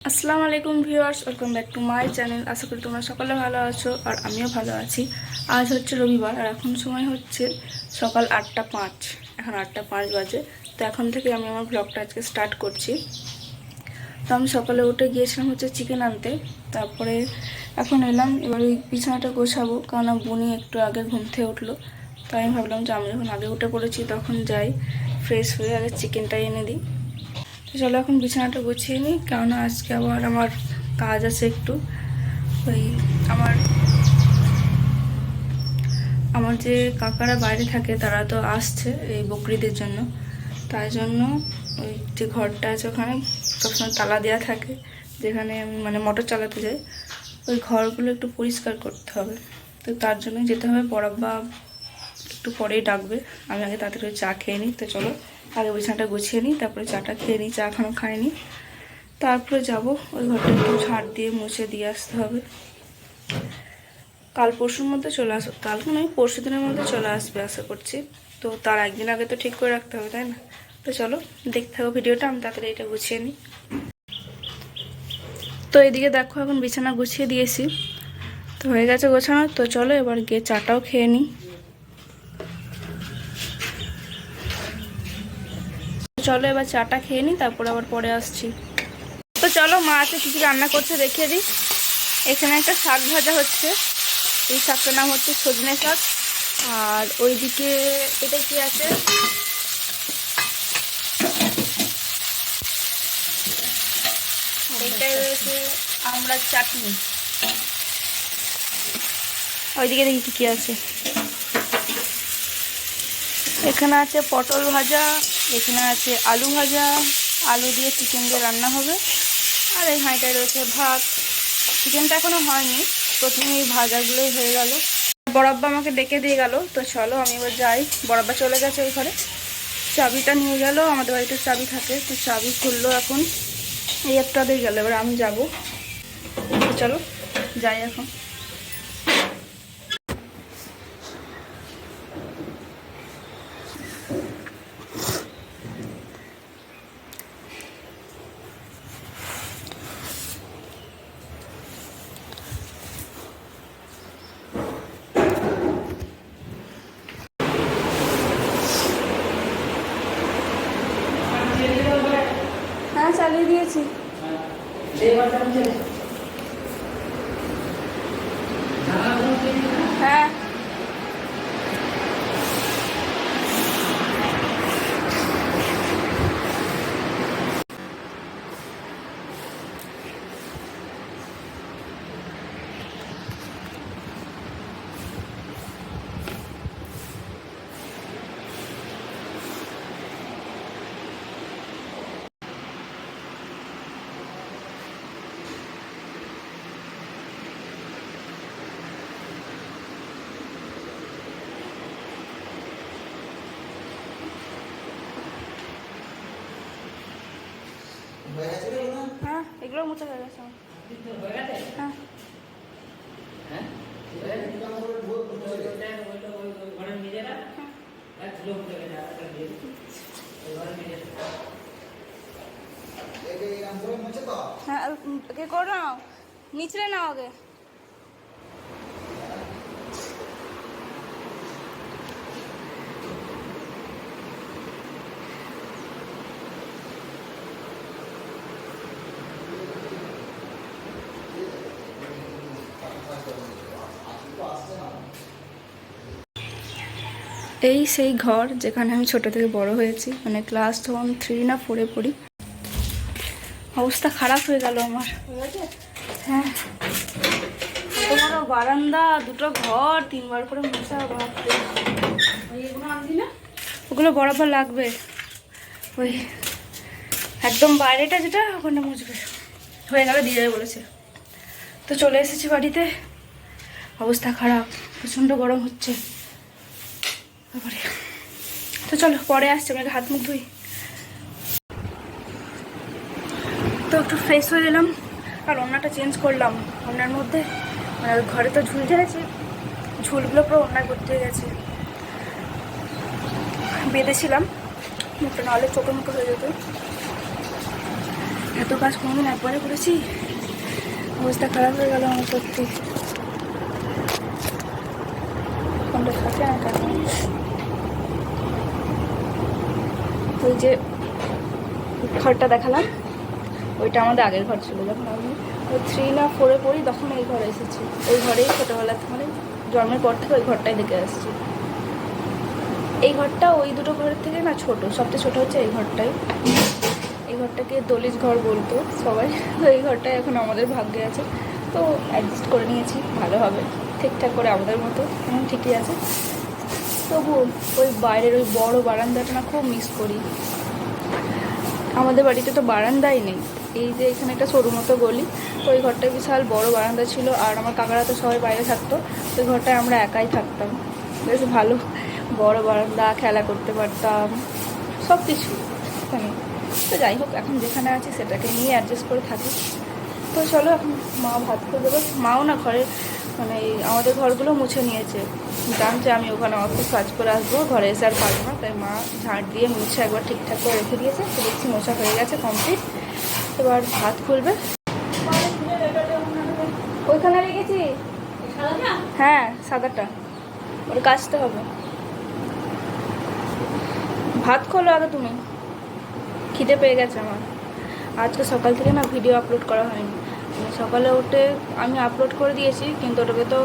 আসসালামু আলাইকুম viewers, welcome back to my channel. আশা করি তোমরা সকলে ভালো আছো আর আমিও ভালো আছি। আজ হচ্ছে রবিবার আর এখন সময় হচ্ছে সকাল আটটা পাঁচ। এখন আটটা পাঁচ বাজে। তো এখন থেকে আমি আমার ব্লগটা আজকে স্টার্ট করছি। তো আমি সকালে উঠে গিয়েছিলাম হচ্ছে চিকেন আনতে। তারপরে এখন এলাম, এবার ওই বিছানাটা গোছাবো। কারণ বুনি একটু আগে ঘুম থেকে উঠল। তাই আমি ভাবলাম যে আমি যখন আগে উঠে পড়েছি তখন যাই ফ্রেশ হয়ে আগে চিকেনটা এনে দিই। তো চলো এখন বিছানাটা গুছিয়ে নিই কারণ আজকে আবার আমার কাজ আছে একটু। ওই আমার আমার যে কাকারা বাইরে থাকে তারা তো আসছে এই বকরিদের জন্য। তাই জন্য ওই যে ঘরটা আছে ওখানে সবসময় তালা দেওয়া থাকে, যেখানে আমি মানে মোটর চালাতে যাই। ওই ঘরগুলো একটু পরিষ্কার করতে হবে, তো তার জন্য যেতে হবে। বড়াব্বা একটু পরেই ডাকবে, আমি আগে তাড়াতাড়ি করে চা খেয়ে নিই, তো চলো। আগে বিছানাটা গুছিয়ে নিই, তারপরে চাটা খেয়ে নিই, চা এখনও খাইনি। তারপরে যাব, ওই ঘরটা একটু ঝাড় দিয়ে মুছে দিয়ে আসতে হবে। কাল পরশুর মধ্যে চলে আসো কালকে নয় পরশু দিনের মধ্যে চলে আসবে আশা করছি। তো তার একদিন আগে তো ঠিক করে রাখতে হবে, তাই না? তো চলো, দেখতে থাকো ভিডিওটা, আমি তাড়াতাড়ি এটা গুছিয়ে নিই। তো এদিকে দেখো, এখন বিছানা গুছিয়ে দিয়েছি। তো হয়ে গেছে গোছানো, তো চলো এবার গিয়ে চাটাও খেয়ে নিই। চলো এবার চাটা খেয়ে নিই, তারপর আবার পরে আসছি। তো চলো মা আছে, কিছু রান্না করছে, দেখিয়ে দিই। এখানে একটা শাক ভাজা হচ্ছে। এই শাকটার নাম হচ্ছে সজনে শাক। আর ওইদিকে এটা কি আছে? আমড়ার চাটনি। ওইদিকে দেখি কি কি আছে। এখানে আছে পটল ভাজা এখানে আছে আলু ভাজা, আলু দিয়ে চিকেন দিয়ে রান্না হবে। আর এই হাঁড়িটায় রয়েছে ভাত। চিকেনটা এখনও হয়নি, প্রথমে এই ভাজাগুলোই হয়ে গেল। বরাব্বা আমাকে ডেকে দিয়ে গেল, তো চলো আমি এবার যাই। বরাব্বা চলে গেছে ওই ঘরে। চাবিটা নিয়ে গেল, আমাদের বাড়িতে চাবি থাকে, তো চাবি খুললো এখন। এই একটা দিয়ে গেল, এবার আমি যাব। চলো, যাই এখন হ্যাঁ চালিয়ে দিয়েছি হ্যাঁ হ্যাঁ এগুলো মুছে হয়ে গেছে। হ্যাঁ হ্যাঁ করো নাও নিচড়ে নাও আগে এই সেই ঘর যেখানে আমি ছোট থেকে বড় হয়েছি মানে ক্লাস তখন থ্রি না ফোরে পড়ি। অবস্থা খারাপ হয়ে গেল আমার। হ্যাঁ। এত বারান্দা, দুটো ঘর, তিনবার করে মশা ওগুলো বরাবর লাগবে। ওই একদম বাইরেটা যেটা ওখানে মুছবে। হয়ে গেলে, দিয়ে বলেছে। তো চলে এসেছি বাড়িতে। অবস্থা খারাপ, প্রচণ্ড গরম হচ্ছে। তারপরে। তো চলো, পরে আসছে, আমাকে হাত মুখ ধুই। তো একটু ফ্রেশ হয়ে গেলাম আর ওড়নাটা চেঞ্জ করলাম। ওড়নার মধ্যে মানে ঘরে তো ঝুল ঝেড়েছে, ঝুলগুলো পুরো ভর্তি হয়ে গেছে। বেঁধেছিলাম, মুখটা নাহলে চোখে মুখে হয়ে যেত। এত কাজ কোনোদিন একবারে করেছি, অবস্থা খারাপ হয়ে গেল আমার সত্যি। ফোনটা থাকে না কেন ওই যে ঘরটা দেখালাম, ওইটা আমাদের আগের ঘর ছিল যখন আমি থ্রি না ফোরে পড়ি, তখন এই ঘরে এসেছি। ওই ঘরেই ছোটোবেলা মানে জন্মের পর থেকে ওই ঘরটাই দেখে আসছি। এই ঘরটা ওই দুটো ঘরের থেকে না ছোট, সবচেয়ে ছোট হচ্ছে এই ঘরটাই। এই ঘরটাকে দলিত ঘর বলতো সবাই, তো এই ঘরটাই এখন আমাদের ভাগ্যে আছে। তো অ্যাডজাস্ট করে নিয়েছি, ভালো হবে, ঠিকঠাক করে আমাদের মতো, এখন ঠিকই আছে। তবু ওই বাইরের ওই বড় বারান্দাটা না খুব মিস করি। আমাদের বাড়িতে তো বারান্দাই নেই। এই যে এখানে একটা সরু মতো গলি, তো ওই ঘরটায় বিশাল বড় বারান্দা ছিল আর আমার কাকারা তো সবাই বাইরে থাকতো, ওই ঘরটায় আমরা একাই থাকতাম। বেশ ভালো বড় বারান্দা, খেলা করতে পারতাম সব কিছু এখানে তো যাই হোক, এখন যেখানে আছি সেটাকে নিয়ে অ্যাডজাস্ট করে থাকি। তো চলো, এখন মা ভাত করে দেবো। মাও না ঘরে মানে আমাদের ঘরগুলো মুছে নিয়েছে। জানছে আমি ওখানে অত কাজ করে আসব, ঘরে এসে আর পারব না। তাই মা ঝাঁট দিয়ে মুছে একবার ঠিকঠাক করে রেখে দিয়েছে। তো দেখছি মোছা হয়ে গেছে কমপ্লিট এবার ভাত খুলবে। ওইখানে রেখেছি? হ্যাঁ সাদাটা। ওর কাচতে হবে। ভাত খোলো আগে তুমি। খিদে পেয়ে গেছে আমার। আজকে সকাল থেকে না ভিডিও আপলোড করা হয়নি। সকালে উঠে আমি আপলোড করে দিয়েছি, কিন্তু ওটাকে তো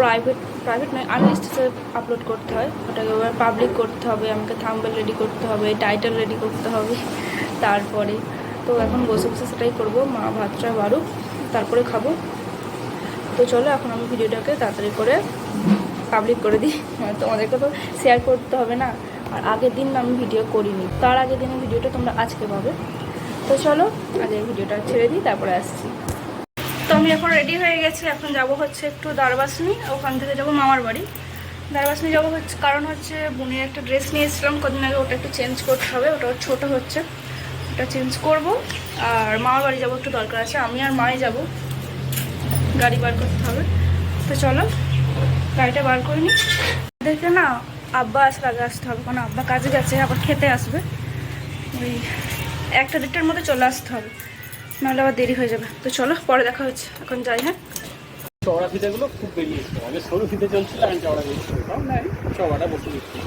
প্রাইভেট প্রাইভেট নয় আনলিস্টেডে আপলোড করতে হয়। ওটাকে এবার পাবলিক করতে হবে, আমাকে থাম্বেল রেডি করতে হবে টাইটেল রেডি করতে হবে, তারপরে। তো এখন বসে বসে সেটাই করব, মা ভাতটা বাড়ুক তারপরে খাব। তো চলো এখন আমি ভিডিওটাকে তাড়াতাড়ি করে পাবলিক করে দিই তোমাদেরকে তো শেয়ার করতে হবে না। আর আগের দিন আমি ভিডিও করিনি, তার আগের দিনের ভিডিওটা তোমরা আজকে পাবে। তো চলো, আগে ভিডিওটা ছেড়ে দিই, তারপরে আসছি। তো আমি এখন রেডি হয়ে গেছি। এখন যাব হচ্ছে একটু দারবাসনি, ওখান থেকে যাব মামার বাড়ি। দারবাসনি যাব হচ্ছে, কারণ হচ্ছে বোনের একটা ড্রেস নিয়েছিলাম, কদিন আগে ওটা একটু চেঞ্জ করতে হবে, ওটা ছোট হচ্ছে। ওটা চেঞ্জ করব। আর মামার বাড়ি যাব একটু দরকার আছে, আমি আর মায়ে যাব। গাড়ি বার করতে হবে। তো চলো, গাড়িটা বার করে নিই। দেখে না, আব্বা আসার আগে আসতে হবে, কারণ আব্বা কাজে গেছে, আবার খেতে আসবে। ওই একটা দেড়টার মধ্যে চলে আসতে হবে। নাহলে আবার দেরি হয়ে যাবে। তো চলো, পরে দেখা হচ্ছে। এখন যাই হ্যাঁ? চওড়া ফিতেগুলো খুব বেরিয়েছে আগে সরু ফিতে চলছিল, আমি চওড়া বেরিয়েছিল চওড়াটা বসে দিচ্ছি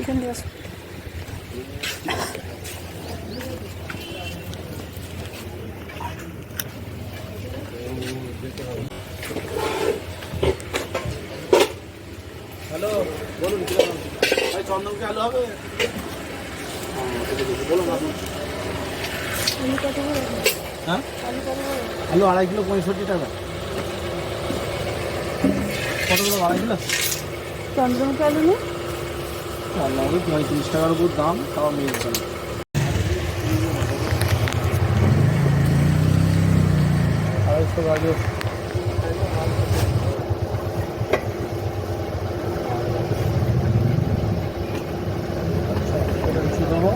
এখান দিয়ে আসো। হ্যালো বলুন কি দাম? ভাই চন্দনকে আলু হবে? হ্যাঁ? আলু আড়াই কিলো পঁয়ষট্টি টাকা। কত কিলো আড়াই কিলো? চন্দ্রমুখী আলু নেই চন্দনকে পঁয়ত্রিশ টাকার উপর দাম তাও মিল দাম আড়াইশো গাজর দেবো।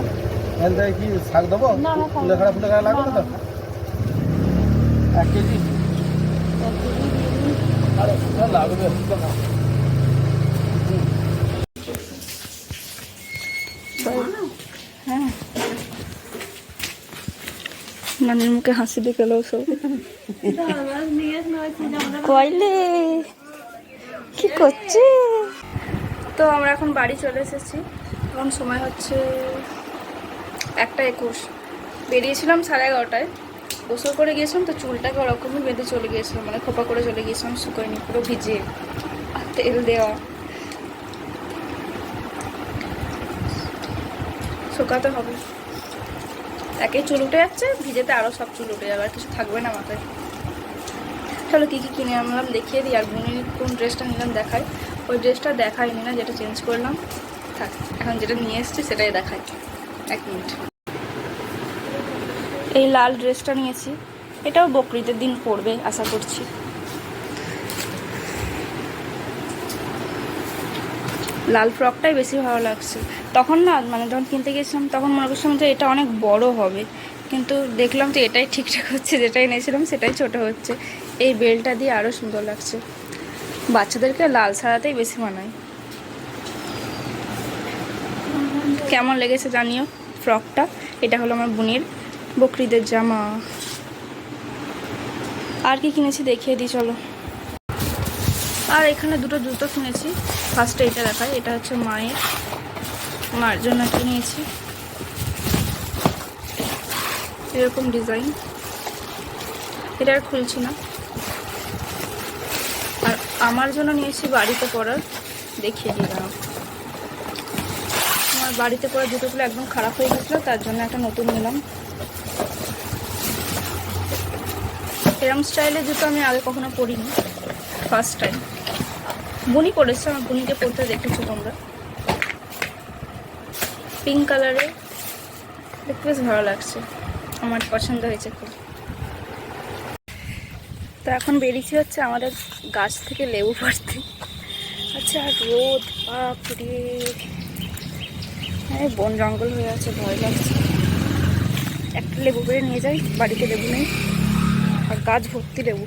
এখান থেকে কি শাক দেবো? না, না, ফুলে খাড়া ফুলে লাগবে না তো এক কেজি। আরে লাগবে হ্যাঁ। নানির মুখে হাসি দেখে এলো সব। কইলে কি করছে? তো আমরা এখন বাড়ি চলে এসেছি। এখন সময় হচ্ছে একটা একুশ। বেরিয়েছিলাম সাড়ে এগারোটায়। গোসল করে গিয়েছিলাম, তো চুলটাকে ওরকমই বেঁধে চলে গিয়েছিলাম মানে খোপা করে চলে গিয়েছিলাম শুকোয়নি পুরো ভিজে আর তেল দেওয়া। শুকাতে হবে। একে চুল উঠে যাচ্ছে, ভিজেতে আরও সব চুল উঠে যাবে, আর কিছু থাকবে না মাথায়। চলো কী কী কিনে আনলাম, দেখিয়ে দিই, আর বোনের কোন ড্রেসটা নিলাম দেখাই। ওই ড্রেসটা দেখাইনি না, যেটা চেঞ্জ করলাম। এখন যেটা নিয়ে এসেছি সেটাই দেখাই। এক মিনিট। এই লাল ড্রেসটা নিয়েছি। এটাও বকরিদের দিন পরবে আশা করছি। লাল ফ্রকটাই বেশি ভালো লাগছে। তখন না মানে যখন কিনতে গেছিলাম, তখন মনে করছিলাম যে এটা অনেক বড় হবে। কিন্তু দেখলাম যে এটাই ঠিকঠাক হচ্ছে, যেটাই নিয়েছিলাম সেটাই ছোট হচ্ছে। এই বেলটা দিয়ে আরও সুন্দর লাগছে। বাচ্চাদেরকে লাল ছাড়াতেই বেশি মানায়। কেমন লেগেছে জানিও ফ্রকটা? এটা হলো আমার বোনের বকরিদের জামা। আর কি কিনেছি দেখিয়ে দিই, চলো। আর এখানে দুটো জুতো কিনেছি। ফার্স্টে এটা দেখায় এটা হচ্ছে মায়ের। মার জন্য একটা নিয়েছি এরকম ডিজাইন। এটা আর খুলছি না। আর আমার জন্য নিয়েছি বাড়িতে পরার। দেখিয়ে আমার বাড়িতে পরা জুতোগুলো একদম খারাপ হয়ে গেছিল, তার জন্য একটা নতুন নিলাম। এরম স্টাইলের জুতো আমি আগে কখনো পরিনি ফার্স্ট টাইম বুনি পরেছে, আমার বুনিকে পরতে দেখেছ তোমরা। পিঙ্ক কালারে দেখতে বেশ ভালো লাগছে, আমার পছন্দ হয়েছে খুব। তো এখন বেরিয়েছি হচ্ছে আমাদের গাছ থেকে লেবু পাড়তে আচ্ছা রোদ, বাপরে। হ্যাঁ বন জঙ্গল হয়ে আছে, ভয় লাগছে। একটা লেবু পেড়ে নিয়ে যাই, বাড়িতে লেবু নেই। আর গাছ ভর্তি লেবু।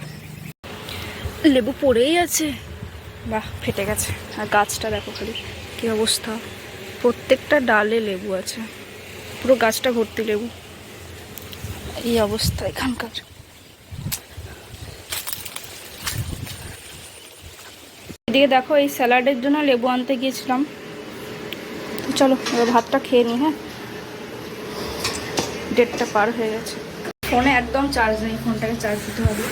লেবু পড়েই আছে। বাহ, ফেটে গেছে। আর গাছটা দেখো খালি, কী অবস্থা। প্রত্যেকটা ডালে লেবু আছে। পুরো গাছটা ভর্তি লেবু। এই অবস্থা এখানকার। এদিকে দেখো, এই স্যালাডের জন্য লেবু আনতে গিয়েছিলাম। চলো ভাতটা খেয়ে নিই হ্যাঁ? ডেটটা পার হয়ে গেছে। ফোনে একদম চার্জ নেই, ফোনটাকে চার্জ দিতে হবে।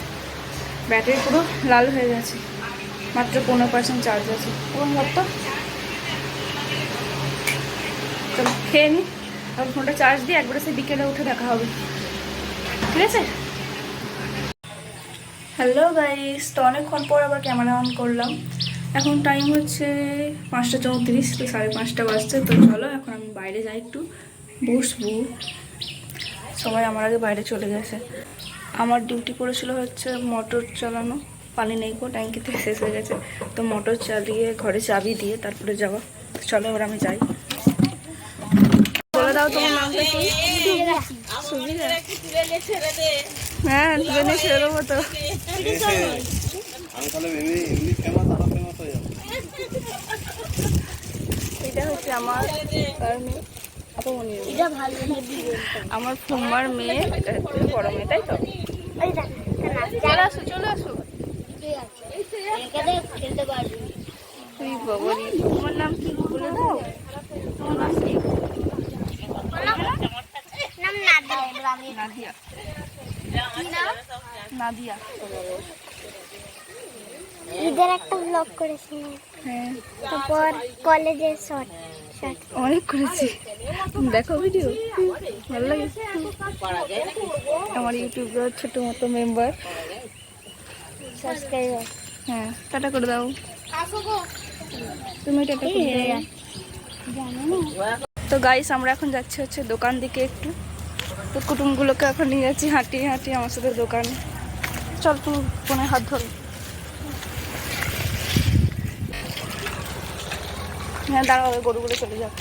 ব্যাটারি পুরো লাল হয়ে গেছে। মাত্র পনেরো পার্সেন্ট চার্জ আছে। এবং মতো চলো, খেয়ে নিই আর ফোনটা চার্জ দিয়ে একবারে সে বিকেলে উঠে দেখা হবে। ঠিক আছে? হ্যালো গাইস তো অনেকক্ষণ পর আবার ক্যামেরা অন করলাম। এখন টাইম হচ্ছে পাঁচটা চৌত্রিশ, তো সাড়ে পাঁচটা বাজছে, তো চলো এখন আমি বাইরে যাই একটু। বসবো। সবাই আমার আগে বাইরে চলে গেছে। আমার ডিউটি পড়েছিল হচ্ছে মোটর চালানো। পানি নেই গো ট্যাঙ্কিতে শেষ হয়ে গেছে। তো মোটর চালিয়ে ঘরে চাবি দিয়ে তারপরে যাওয়া। চলো এবার আমি যাই। বলে দাও হ্যাঁ ছেড়ে দেবো তো আমি তাহলে এমনি এমনি ফেমাস আরও ফেমাস হয়ে যাব এটা হচ্ছে আমার মেয়ে? আপামনি আমার ফুম্মার মেয়ে এটা হচ্ছে বড় মেয়ে তাই তো? চলে আসো চলে আসো। তুই বাবারি তোমার নাম কি? বলে দাও। তোমার নাম কি? নাদিয়া। নাদিয়া। ঈদের একটা ব্লগ করেছিলাম হ্যাঁ। তারপর কলেজের শর্ট অনেক করেছি। দেখো ভিডিও ভালো লাগে। আমার ইউটিউবের ছোট মতো মেম্বার সাবস্ক্রাইবার হ্যাঁ টাটা করে দাও। তুমি টাটা করে তো গাইস আমরা এখন যাচ্ছি হচ্ছে দোকান দিকে একটু। তো কুটুমগুলোকে এখন নিয়ে যাচ্ছি হাঁটিয়ে হাঁটিয়ে আমার সাথে দোকানে। চল তুমি ফোনে হাত ধরো। হ্যাঁ দাঁড়াও গরুগুলো চলে যাও।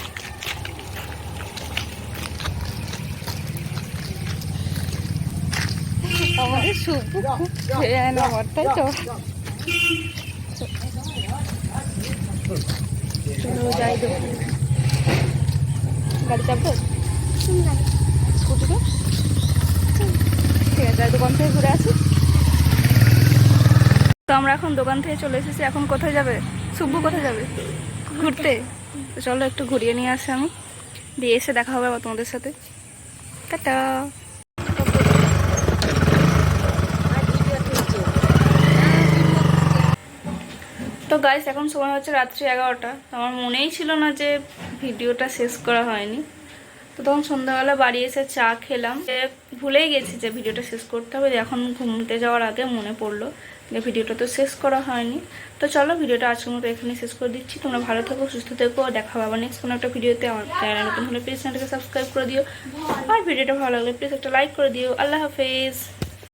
আমাদের শুভ খুব তাই তো। যাই গাড়ি স্কুটিতে? ঠিক আছে দোকান থেকে ঘুরে তো আমরা এখন দোকান থেকে চলে এসেছি, এখন কোথায় যাবে? সুব্বু কোথায় যাবে? ঘুরতে। চলো একটু ঘুরিয়ে নিয়ে আসি আমি। দিয়ে এসে দেখা হবে আবার তোমাদের সাথে। টাটা। তো গাইস এখন সময় হচ্ছে রাত্রি এগারোটা। আমার মনেই ছিল না যে ভিডিওটা শেষ করা হয়নি। তো তখন সন্ধ্যাবেলা বাড়ি এসে চা খেলাম। ভুলেই গেছি যে ভিডিওটা শেষ করতে হবে। এখন ঘুমতে যাওয়ার আগে মনে পড়ল। ভিডিওটা তো শেষ করা হয়নি। তো চলো ভিডিওটা আজকের মতো এখানে শেষ করে দিচ্ছি। তোমরা ভালো থাকো, সুস্থ থেকো। দেখা পাবো নেক্সট কোনো একটা ভিডিওতে। আমার চ্যানেল নতুন হলে প্লিজ চ্যানেলটাকে সাবস্ক্রাইব করে দিও। আর ভিডিওটা ভালো লাগলে প্লিজ একটা লাইক করে দিও। আল্লাহ হাফেজ।